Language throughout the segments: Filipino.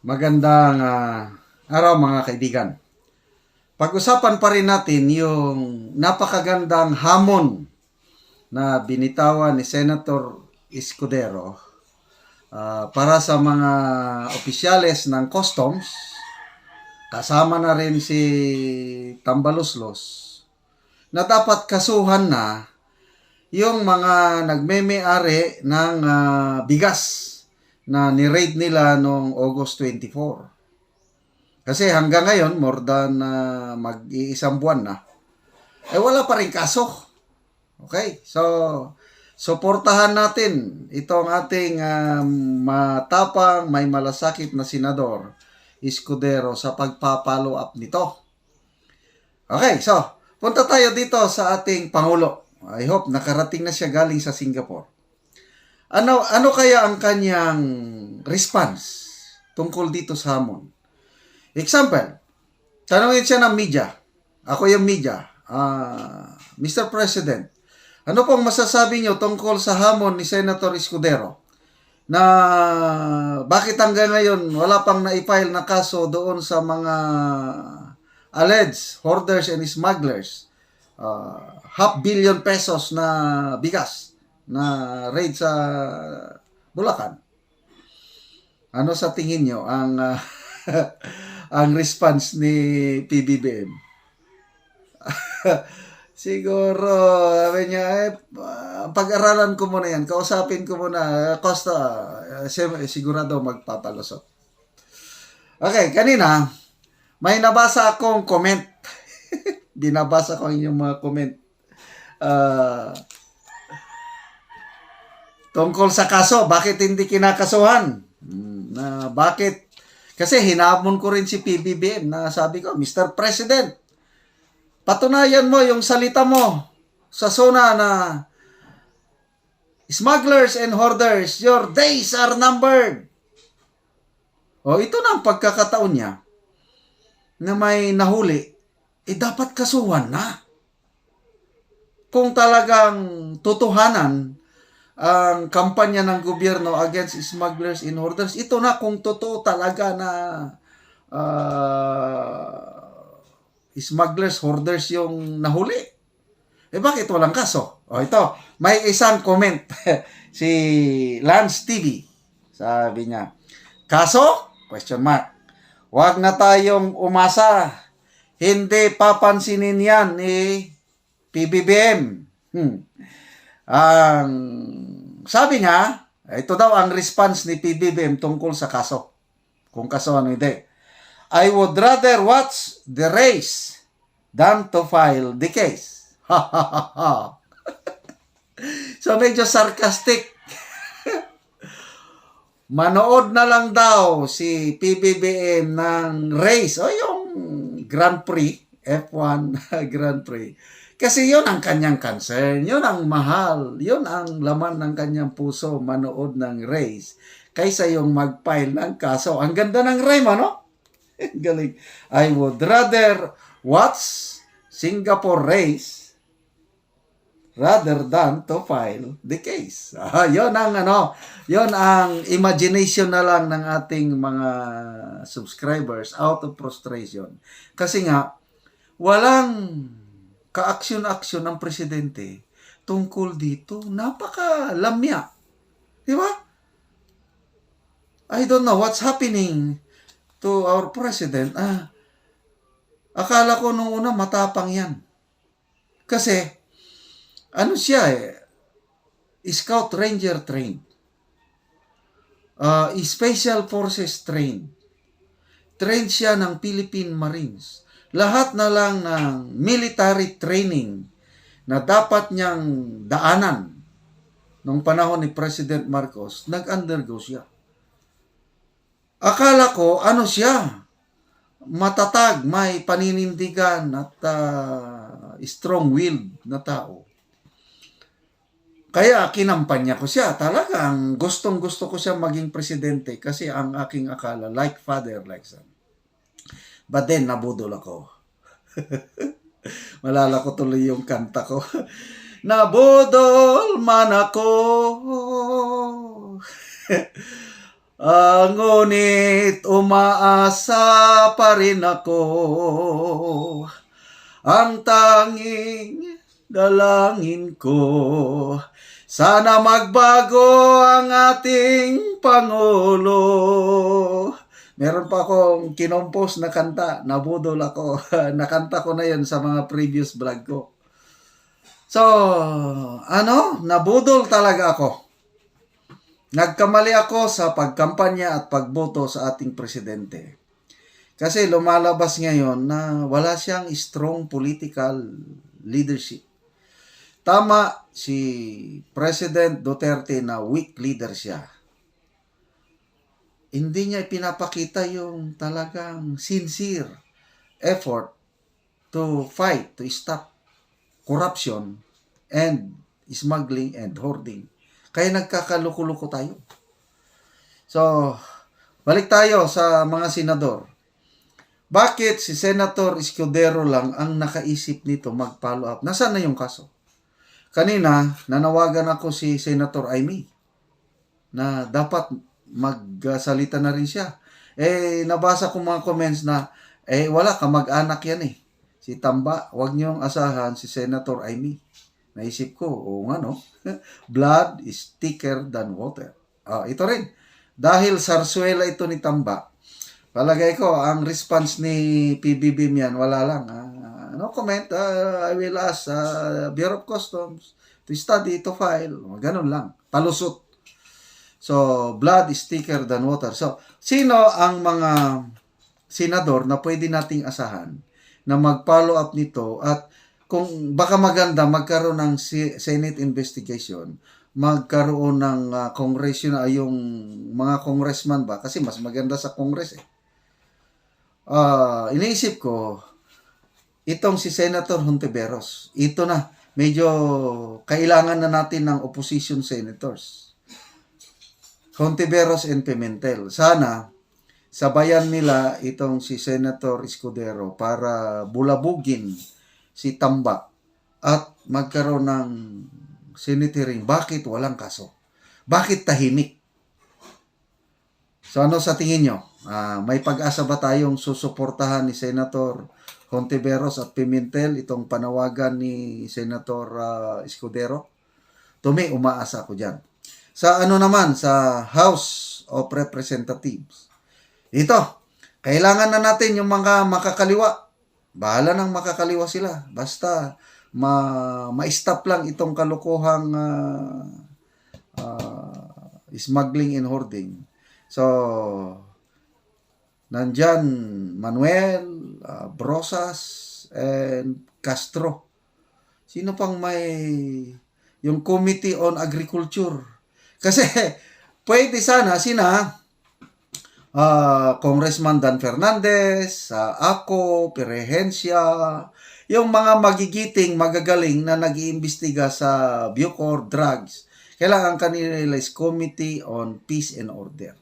Magandang ah, araw mga kaibigan. Pag-usapan pa rin natin yung napakagandang hamon na binitawan ni Senator Escudero ah, para sa mga opisyales ng customs kasama na rin si Tambaloslos na dapat kasuhan na yung mga nagmeme-ari ng ah, bigas na ni-raid nila noong August 24. Kasi hanggang ngayon, more than ah, mag-iisang buwan na, eh wala pa rin kaso. Okay? So, suportahan natin itong ating ah, matapang, may malasakit na senador, Escudero, sa pagpapalo up nito. Okay, so, punta tayo dito sa ating Pangulo. I hope nakarating na siya galing sa Singapore. Ano ano kaya ang kanyang response tungkol dito sa hamon? Example, tanungin siya ng media. Ako yung media. Ah, Mr. President, ano pong masasabi niyo tungkol sa hamon ni Senator Escudero? Na bakit hanggang ngayon wala pang na-file na kaso doon sa mga alleged hoarders and smugglers? Ah, half billion pesos na bigas na raid sa Bulacan. Ano sa tingin nyo ang ah, ang response ni PBBM? Siguro, sabi niya, eh, ah, pag-aralan ko muna yan, kausapin ko muna, Costa, eh, sim- sigurado magpapalusot. Okay, kanina, may nabasa akong comment. Binabasa ko inyong mga comment. Ah, tungkol sa kaso, bakit hindi kinakasuhan? Hmm, Na bakit? Kasi hinamon ko rin si PBBM na sabi ko, Mr. President, patunayan mo yung salita mo sa zona na smugglers and hoarders, your days are numbered. O ito na ang pagkakataon niya na may nahuli, eh dapat kasuhan na. Kung talagang totohanan ang kampanya ng gobyerno against smugglers in hoarders, ito na kung totoo talaga na ah, smugglers, hoarders yung nahuli. Eh bakit walang kaso? O ito, may isang comment si Lance TV. Sabi niya, kaso? Question mark. Huwag na tayong umasa. Hindi papansinin yan ni PBBM. Hmm. Ang sabi niya, ito daw ang response ni PBBM tungkol sa kaso. Kung kaso ano hindi. I would rather watch the race than to file the case. so medyo sarcastic. Manood na lang daw si PBBM ng race o yung Grand Prix, F1 Grand Prix. Kasi yun ang kanyang concern, yun ang mahal, yun ang laman ng kanyang puso, manood ng race, kaysa yung mag-file ng kaso. Ang ganda ng rhyme, ano? Galing. I would rather watch Singapore race rather than to file the case. Ah, yon ang ano, yon ang imagination na lang ng ating mga subscribers out of frustration. Kasi nga, walang ka-aksyon-aksyon ng presidente tungkol dito. Napaka-lamya. Di ba? I don't know what's happening to our president. Ah, akala ko nung una matapang yan. Kasi, ano siya eh, Scout Ranger trained. Uh, Special Forces trained. Trained siya ng Philippine Marines lahat na lang ng military training na dapat niyang daanan nung panahon ni President Marcos, nag-undergo siya. Akala ko, ano siya? Matatag, may paninindigan at uh, strong-willed na tao. Kaya kinampanya ko siya. Talagang gustong gusto ko siya maging presidente kasi ang aking akala, like father, like son. But then, nabudol ako. Malala ko tuloy yung kanta ko. Nabudol man ako. Ah, ngunit umaasa pa rin ako ang tanging dalangin ko. Sana magbago ang ating Pangulo. Meron pa akong kinompos na kanta, nabudol ako. Nakanta ko na yun sa mga previous vlog ko. So, ano, nabudol talaga ako. Nagkamali ako sa pagkampanya at pagboto sa ating presidente. Kasi lumalabas ngayon na wala siyang strong political leadership. Tama si President Duterte na weak leader siya. Hindi niya pinapakita yung talagang sincere effort to fight, to stop corruption and smuggling and hoarding. Kaya nagkakaluko-luko tayo. So, balik tayo sa mga senador. Bakit si Senator Escudero lang ang nakaisip nito mag-follow up? Nasaan na yung kaso? Kanina, nanawagan ako si Senator Amy na dapat magsalita na rin siya. Eh, nabasa ko mga comments na, eh, wala, kamag-anak yan eh. Si Tamba, wag niyong asahan si Senator Amy. Naisip ko, oo nga no, blood is thicker than water. Ah, ito rin, dahil sarsuela ito ni Tamba, palagay ko, ang response ni PBB yan, wala lang. ah, no comment, ah, I will ask ah, Bureau of Customs to study, to file, ganun lang, palusot. So, blood is thicker than water. So, sino ang mga senador na pwede nating asahan na mag-follow up nito at kung baka maganda magkaroon ng Senate investigation, magkaroon ng uh, congressional yung mga congressman ba kasi mas maganda sa congress eh. Ah, iniisip ko itong si Senator Hontiveros. Ito na medyo kailangan na natin ng opposition senators. Hontiveros and Pimentel. Sana sabayan nila itong si Senator Escudero para bulabugin si Tamba at magkaroon ng senatoring. Bakit walang kaso? Bakit tahimik? So ano sa tingin nyo? Ah, may pag-asa ba tayong susuportahan ni Senator Hontiveros at Pimentel itong panawagan ni Senator ah, Escudero? Tumi, umaasa ako dyan. Sa ano naman, sa House of Representatives. Ito, kailangan na natin yung mga makakaliwa. Bahala nang makakaliwa sila. Basta ma ma-stop lang itong kalukuhang ah, ah, smuggling and hoarding. So, nandyan Manuel, ah, Brosas, and Castro. Sino pang may yung Committee on Agriculture? Kasi pwede sana sina ah, Congressman Dan Fernandez, ah, ako, Perehencia, yung mga magigiting, magagaling na nag-iimbestiga sa Bucor Drugs, kailangan kanila is Committee on Peace and Order.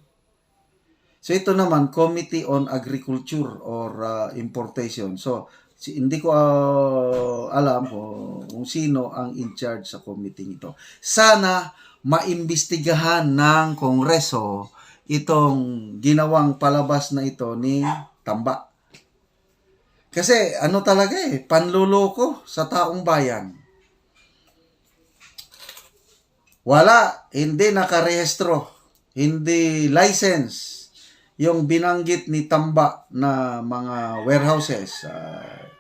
So ito naman, Committee on Agriculture or ah, Importation. So hindi ko ah, alam kung, kung sino ang in charge sa committee ito. Sana maimbestigahan ng Kongreso itong ginawang palabas na ito ni Tamba. Kasi ano talaga eh, panluloko sa taong bayan. Wala, hindi nakarehistro, hindi license yung binanggit ni Tamba na mga warehouses. Uh,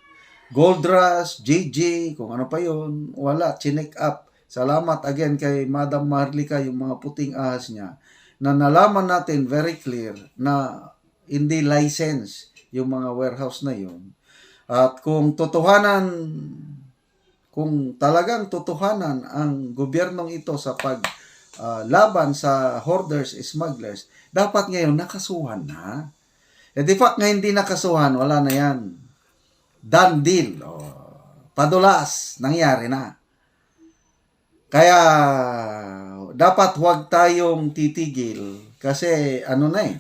Gold Rush, JJ, kung ano pa yun, wala, chinek up. Salamat again kay Madam Marlika, yung mga puting ahas niya, na nalaman natin very clear na hindi license yung mga warehouse na yun. At kung totohanan, kung talagang totohanan ang gobyernong ito sa pag ah, laban sa hoarders, smugglers, dapat ngayon nakasuhan na. E di fact nga hindi nakasuhan, wala na yan. Done deal. O, padulas, nangyari na. Kaya dapat huwag tayong titigil kasi ano na eh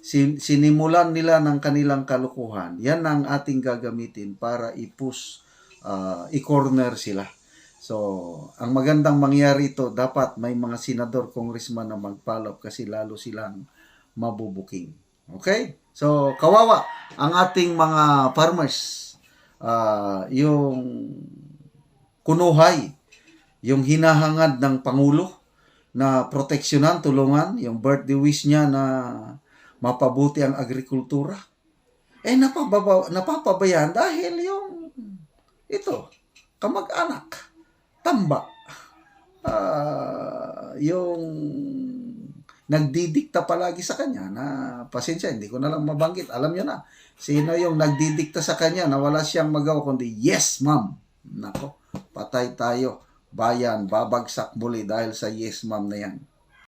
sin- sinimulan nila ng kanilang kalukuhan. Yan ang ating gagamitin para i-push, ah, i-corner sila. So, ang magandang mangyari ito, dapat may mga senador, congressman na mag-follow up kasi lalo silang mabubuking. Okay? So, kawawa ang ating mga farmers. Ah, yung kunuhay, yung hinahangad ng Pangulo na proteksyonan, tulungan, yung birthday wish niya na mapabuti ang agrikultura. Eh, napababa, napapabayaan dahil yung ito, kamag-anak, tamba, ah, yung nagdidikta palagi sa kanya na pasensya, hindi ko na lang mabanggit. Alam niyo na, sino yung nagdidikta sa kanya na wala siyang magawa kundi, yes ma'am. Nako, patay tayo. Bayan, babagsak muli dahil sa yes ma'am na yan.